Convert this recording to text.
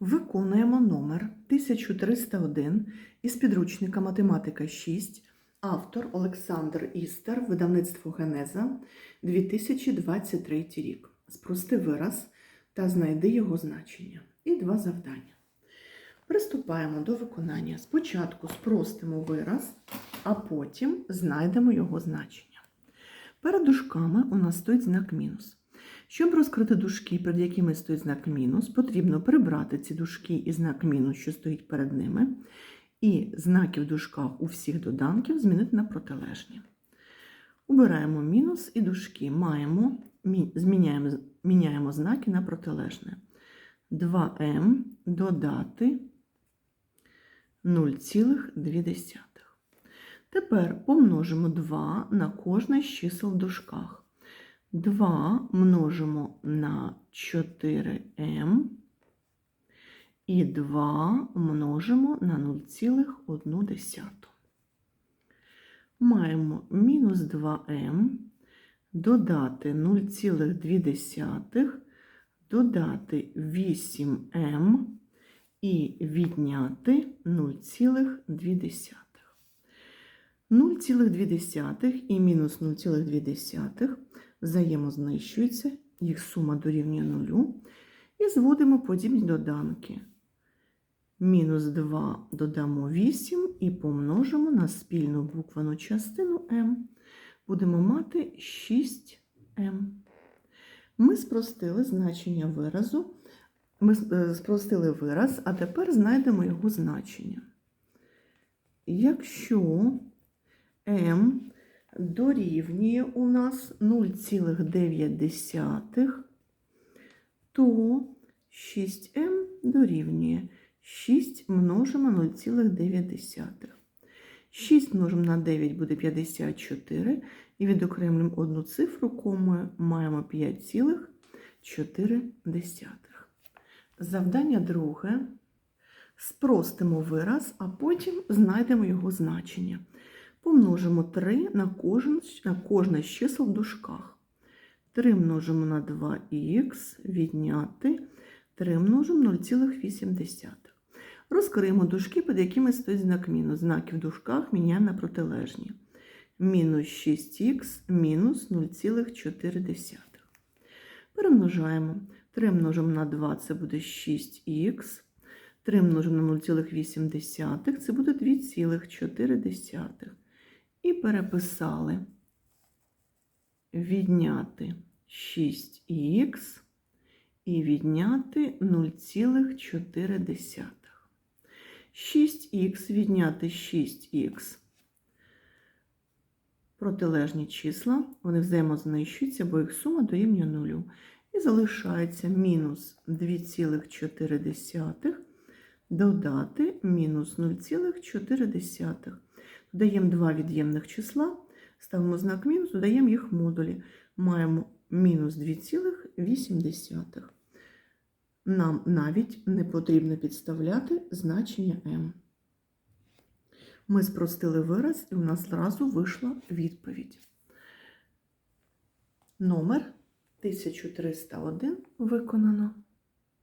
Виконуємо номер 1301 із підручника Математика 6, автор Олександр Істер, видавництво Генеза, 2023 рік. Спрости вираз та знайди його значення. І два завдання. Приступаємо до виконання. Спочатку спростимо вираз, а потім знайдемо його значення. Перед дужками у нас стоїть знак мінус. Щоб розкрити дужки, перед якими стоїть знак мінус, потрібно прибрати ці дужки і знак мінус, що стоїть перед ними, і знаки в дужках у всіх доданків змінити на протилежні. Убираємо мінус і дужки. Маємо, зміняємо, міняємо знаки на протилежне. 2m додати 0,2. Тепер помножимо 2 на кожне з чисел в дужках. 2 множимо на 4m і 2 множимо на 0,1. Маємо мінус 2m, додати 0,2, додати 8m і відняти 0,2. 0,2 і мінус 0,2 взаємознищуються, їх сума дорівнює нулю. І зводимо подібні доданки. Мінус 2 додамо 8 і помножимо на спільну буквену частину m. Будемо мати 6m. Ми спростили значення виразу. Ми е, спростили вираз, а тепер знайдемо його значення. Якщо m дорівнює у нас 0,9, то 6m дорівнює 6 множимо 0,9. 6 множимо на 9 буде 54, і відокремлюємо одну цифру комою, маємо 5,4. Завдання друге. Спростимо вираз, а потім знайдемо його значення. Помножимо 3 на, кожен, на кожне з чисел в дужках. 3 множимо на 2х, відняти 3 множимо 0,8. Розкриємо дужки, під якими стоїть знак мінус. Знаки в дужках міняємо на протилежні. Мінус 6х мінус 0,4. Перемножаємо. 3 множимо на 2 це буде 6х. 3 множимо на 0,8 це буде 2,4. І переписали відняти 6х і відняти 0,4. 6х відняти 6х. Протилежні числа, вони взаємознищуються, бо їх сума дорівнює нулю. І залишається мінус 2,4 додати мінус 0,4. Додаємо два від'ємних числа, ставимо знак мінус, додаємо їх модулі. Маємо мінус 2,8. Нам навіть не потрібно підставляти значення m. Ми спростили вираз, і у нас зразу вийшла відповідь. Номер 1301 виконано.